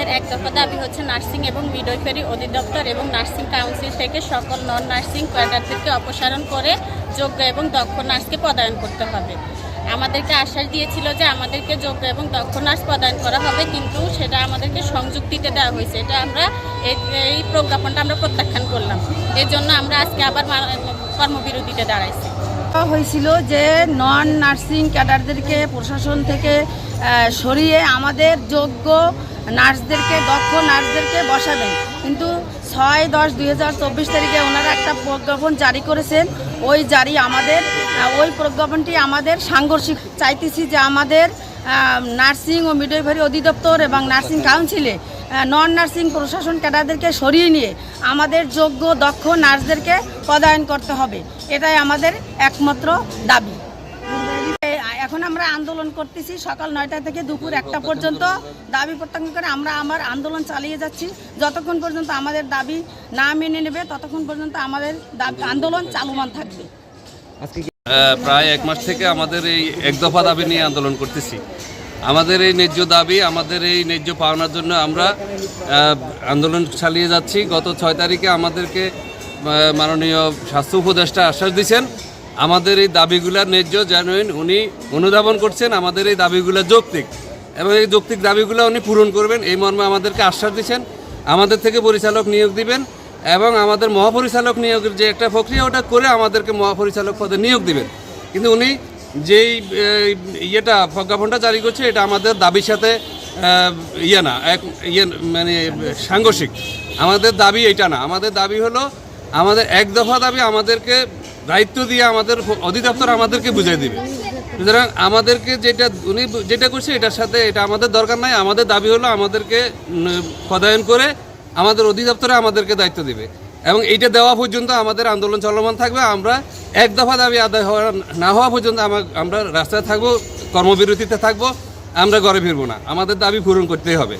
আমাদের এক দফা দাবি হচ্ছে নার্সিং এবং মিডওয়াইফারি অধিদপ্তর এবং নার্সিং কাউন্সিল থেকে সকল নন নার্সিং ক্যাডারদেরকে অপসারণ করে যোগ্য এবং দক্ষ নার্সকে প্রদান করতে হবে। আমাদেরকে আশ্বাস দিয়েছিল যে আমাদেরকে যোগ্য এবং দক্ষ নার্স প্রদান করা হবে, কিন্তু সেটা আমাদেরকে সংযুক্তিতে দেওয়া হয়েছে। এটা আমরা এই প্রজ্ঞাপনটা আমরা প্রত্যাখ্যান করলাম। এর জন্য আমরা আজকে আবার কর্মবিরতিতে দাঁড়াইছি। হয়েছিল যে নন নার্সিং ক্যাডারদেরকে প্রশাসন থেকে সরিয়ে আমাদের যোগ্য নার্সদেরকে, দক্ষ নার্সদেরকে বসাবেন। কিন্তু ছয় দশ দুই তারিখে ওনারা একটা প্রজ্ঞাপন জারি করেছেন। ওই জারি আমাদের ওই প্রজ্ঞাপনটি আমাদের সাংঘর্ষিক, চাইতেছি যে আমাদের নার্সিং ও মিডওয়াইফারি অধিদপ্তর এবং নার্সিং কাউন্সিলে নন নার্সিং প্রশাসন ক্যাডারদেরকে সরিয়ে নিয়ে আমাদের যোগ্য, দক্ষ নার্সদেরকে পদায়ন করতে হবে। এটাই আমাদের একমাত্র দাবি। এখন আমরা আন্দোলন করতেছি, সকাল নয়টা থেকে দুপুর একটা পর্যন্ত। দাবি প্রত্যাখ্যান করে আমরা আমার আন্দোলন চালিয়ে যাচ্ছি। যতক্ষণ পর্যন্ত আমাদের দাবি না মেনে নেবে, ততক্ষণ পর্যন্ত আমাদের আন্দোলন চালুমান থাকবে। প্রায় এক মাস থেকে আমাদের এই এক দফা দাবি নিয়ে আন্দোলন করতেছি। আমাদের এই ন্যায্য দাবি, আমাদের এই ন্যায্য পাওনার জন্য আমরা আন্দোলন চালিয়ে যাচ্ছি। গত ছয় তারিখে আমাদেরকে মাননীয় স্বাস্থ্য উপদেষ্টা আশ্বাস দিয়েছেন। আমাদের এই দাবিগুলার ন্যায্য জানুইন উনি অনুধাবন করছেন, আমাদের এই দাবিগুলো যৌক্তিক। এবং এই যৌক্তিক দাবিগুলো উনি পূরণ করবেন, এই মর্মে আমাদেরকে আশ্বাস দিচ্ছেন। আমাদের থেকে পরিচালক নিয়োগ দিবেন এবং আমাদের মহাপরিচালক নিয়োগের যে একটা প্রক্রিয়া, ওটা করে আমাদেরকে মহাপরিচালক পদে নিয়োগ দিবেন। কিন্তু উনি যেই ইয়েটা, প্রজ্ঞাপনটা জারি করছে, এটা আমাদের দাবির সাথে ইয়ে না, এক ইয়ে মানে সাংঘর্ষিক। আমাদের দাবি এটা না। আমাদের দাবি হলো, আমাদের এক দফা দাবি আমাদেরকে দায়িত্ব দিয়ে আমাদের অধিদপ্তর আমাদেরকে বুঝিয়ে দিবে। সুতরাং আমাদেরকে যেটা উনি যেটা করছে এটার সাথে এটা আমাদের দরকার নাই, আমাদের দাবি হলো আমাদেরকে পদায়ন করে আমাদের অধিদপ্তরে আমাদেরকে দায়িত্ব দিবে। এবং এইটা দেওয়া পর্যন্ত আমাদের আন্দোলন চলমান থাকবে, আমরা এক দফা দাবি আদায় হওয়া না হওয়া পর্যন্ত আমা- আমরা রাস্তায় থাকব, কর্মবিরতিতে থাকব, আমরা ঘরে ফিরবো না। আমাদের দাবি পূরণ করতেই হবে।